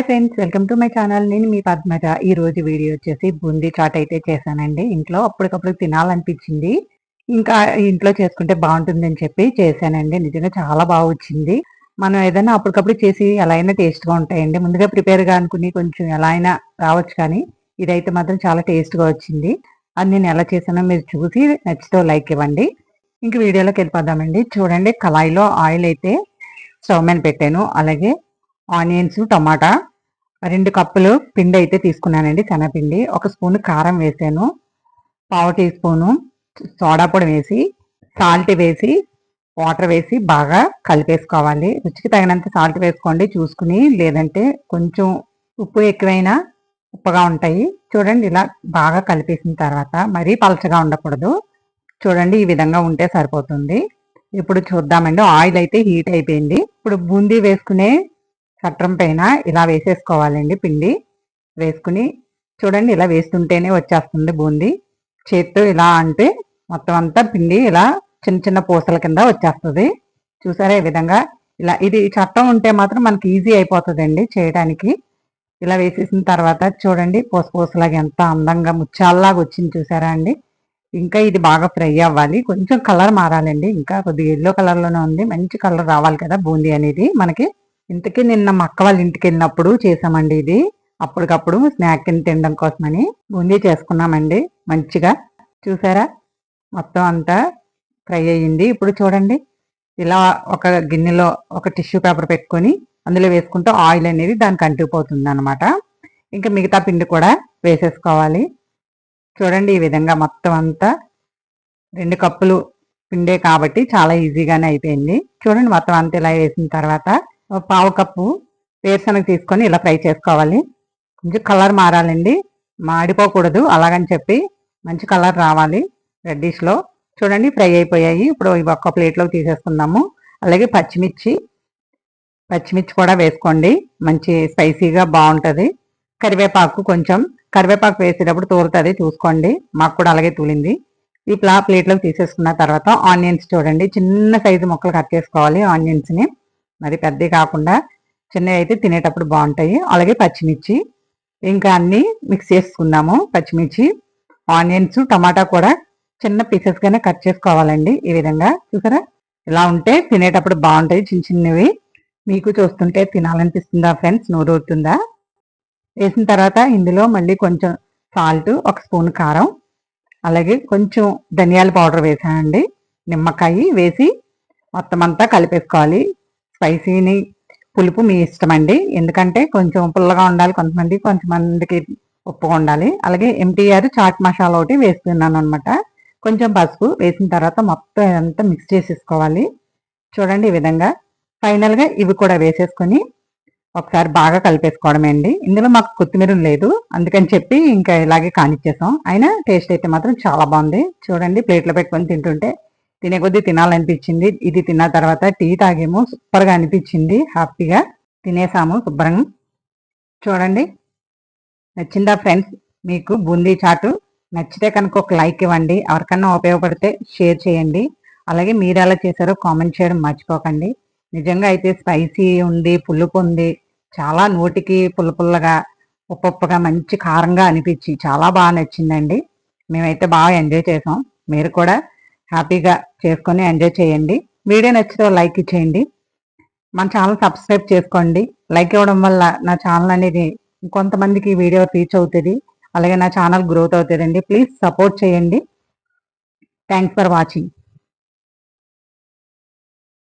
Hi friends welcome to my channel. నేను మీ పద్మజ. ఈ రోజు వీడియో వచ్చేసి బూందీ చాట్ అయితే చేశానండి. ఇంట్లో అప్పటికప్పుడు తినాలనిపించింది. ఇంకా ఇంట్లో చేసుకుంటే బాగుంటుందని చెప్పి చేశానండి. నిజంగా చాలా బాగా వచ్చింది. మనం ఏదైనా అప్పటికప్పుడు చేసి ఎలా అయినా టేస్ట్గా ఉంటాయండి. ముందుగా ప్రిపేర్గా అనుకుని కొంచెం ఎలా అయినా రావచ్చు కానీ ఇదైతే మాత్రం చాలా టేస్ట్గా వచ్చింది. అది నేను ఎలా చేశానో మీరు చూసి నచ్చితో లైక్ ఇవ్వండి. ఇంక వీడియోలోకి వెళ్ళిపోదామండి. చూడండి కళాయిలో ఆయిల్ అయితే స్టవ్ మీద పెట్టాను. అలాగే ఆనియన్స్ టమాటా రెండు కప్పులు పిండి అయితే తీసుకున్నానండి శనగపిండి. ఒక స్పూన్ కారం వేసాను. పావు టీ స్పూను సోడా పొడి వేసి సాల్ట్ వేసి వాటర్ వేసి బాగా కలిపేసుకోవాలి. రుచికి తగినంత సాల్ట్ వేసుకోండి చూసుకుని లేదంటే కొంచెం ఉప్పు ఎక్కువైనా ఉప్పుగా ఉంటాయి. చూడండి ఇలా బాగా కలిపేసిన తర్వాత మరీ పలచగా ఉండకూడదు. చూడండి ఈ విధంగా ఉంటే సరిపోతుంది. ఇప్పుడు చూద్దామండి ఆయిల్ అయితే హీట్ అయిపోయింది. ఇప్పుడు బూందీ వేసుకునే చట్రం పైన ఇలా వేసేసుకోవాలండి పిండి. వేసుకుని చూడండి ఇలా వేస్తుంటేనే వచ్చేస్తుంది బూందీ. చేత్తో ఇలా అంటే మొత్తం అంతా పిండి ఇలా చిన్న చిన్న పూసల కింద వచ్చేస్తుంది. చూసారా ఈ విధంగా? ఇలా ఇది చట్టం ఉంటే మాత్రం మనకి ఈజీ అయిపోతుందండి చేయడానికి. ఇలా వేసేసిన తర్వాత చూడండి పూస పూసలాగా ఎంత అందంగా ముచ్చాల్లాగా వచ్చింది చూసారా అండి? ఇంకా ఇది బాగా ఫ్రై అవ్వాలి. కొంచెం కలర్ మారాలండి. ఇంకా కొద్దిగా ఎల్లో కలర్లోనే ఉంది. మంచి కలర్ రావాలి కదా బూందీ అనేది మనకి. ఇంతకీ నిన్న మా అక్క వాళ్ళ ఇంటికి వెళ్ళినప్పుడు చేసామండి ఇది. అప్పటికప్పుడు స్నాక్ కింద తినడం కోసమని బూందీ చేసుకున్నామండి. మంచిగా. చూసారా? మొత్తం అంతా ఫ్రై అయ్యింది. ఇప్పుడు చూడండి. ఇలా ఒక గిన్నెలో ఒక టిష్యూ పేపర్ పెట్టుకొని అందులో వేసుకుంటే ఆయిల్ అనేది దానికి అంటుకుపోతుంది అనమాట ఇంకా మిగతా పిండి కూడా వేసేసుకోవాలి. చూడండి ఈ విధంగా మొత్తం అంతా రెండు కప్పులు పిండే కాబట్టి చాలా ఈజీగానే అయిపోయింది. చూడండి మొత్తం అంతా ఇలా వేసిన తర్వాత పావు కప్పు వేరుశనగ తీసుకొని ఇలా ఫ్రై చేసుకోవాలి. కొంచెం కలర్ మారాలండి. మాడిపోకూడదు. అలాగని చెప్పి మంచి కలర్ రావాలి రెడ్డిష్లో. చూడండి ఫ్రై అయిపోయాయి. ఇప్పుడు ఇవి ఒక్క ప్లేట్లో తీసేసుకుందాము. అలాగే పచ్చిమిర్చి పచ్చిమిర్చి కూడా వేసుకోండి. మంచి స్పైసీగా బాగుంటుంది. కరివేపాకు కొంచెం. కరివేపాకు వేసేటప్పుడు తూలుతుంది చూసుకోండి. మాకు కూడా అలాగే తూలింది. ఈ ప్లేట్లోకి తీసేసుకున్న తర్వాత ఆనియన్స్ చూడండి. చిన్న సైజు ముక్కలు కట్ చేసుకోవాలి ఆనియన్స్ని. మరి పెద్దవి కాకుండా చిన్నవి అయితే తినేటప్పుడు బాగుంటాయి. అలాగే పచ్చిమిర్చి ఇంకా అన్నీ మిక్స్ చేసుకున్నాము పచ్చిమిర్చి ఆనియన్స్ టమాటా కూడా చిన్న పీసెస్గానే కట్ చేసుకోవాలండి ఈ విధంగా. చూసారా? ఇలా ఉంటే తినేటప్పుడు బాగుంటాయి చిన్న చిన్నవి. మీకు చూస్తుంటే తినాలనిపిస్తుందా ఫ్రెండ్స్ నోరవుతుందా వేసిన తర్వాత ఇందులో మళ్ళీ కొంచెం సాల్ట్ ఒక స్పూన్ కారం అలాగే కొంచెం ధనియాల పౌడర్ వేసానండి. నిమ్మకాయ వేసి మొత్తం అంతా కలిపేసుకోవాలి. స్పైసీని పులుపు మీ ఇష్టం అండి ఎందుకంటే కొంచెం పుల్లగా ఉండాలి. కొంతమంది కొంతమందికి ఉప్పుగా ఉండాలి. అలాగే ఎంటీఆర్ చాట్ మసాలా ఒకటి వేస్తున్నాను అనమాట కొంచెం పసుపు వేసిన తర్వాత మొత్తం ఇదంతా మిక్స్ చేసేసుకోవాలి. చూడండి ఈ విధంగా. ఫైనల్గా ఇవి కూడా వేసేసుకొని ఒకసారి బాగా కలిపేసుకోవడమే అండి. ఇందులో మాకు కొత్తిమీర లేదు. అందుకని చెప్పి ఇంకా ఇలాగే కానిచ్చేసాం. అయినా టేస్ట్ అయితే మాత్రం చాలా బాగుంది. చూడండి ప్లేట్లో పెట్టుకొని తింటుంటే తినే కొద్దీ తినాలనిపించింది. ఇది తిన్న తర్వాత టీ తాగేమో సూపర్గా అనిపించింది. హ్యాపీగా తినేసాము శుభ్రంగా. చూడండి. నచ్చిందా ఫ్రెండ్స్? మీకు బూందీ చాటు. నచ్చితే కనుక ఒక లైక్ ఇవ్వండి. ఎవరికన్నా ఉపయోగపడితే షేర్ చేయండి. అలాగే మీరు ఎలా చేశారో కామెంట్ చేయడం మర్చిపోకండి. నిజంగా అయితే స్పైసీ ఉంది పులుపు ఉంది. చాలా నోటికి పుల్ల పుల్లగా ఉప్పుగా మంచి కారంగా అనిపించి చాలా బాగా నచ్చిందండి. మేమైతే బాగా ఎంజాయ్ చేసాం. మీరు కూడా హ్యాపీగా చేసుకొని ఎంజాయ్ చేయండి. వీడియో నచ్చితే లైక్ ఇచ్చేయండి. మన ఛానల్ సబ్స్క్రైబ్ చేసుకోండి. లైక్ ఇవ్వడం వల్ల నా ఛానల్ అనేది కొంతమందికి వీడియో రీచ్ అవుతుంది. అలాగే నా ఛానల్ గ్రోత్ అవుతుందండి. ప్లీజ్ సపోర్ట్ చేయండి. Thanks for watching.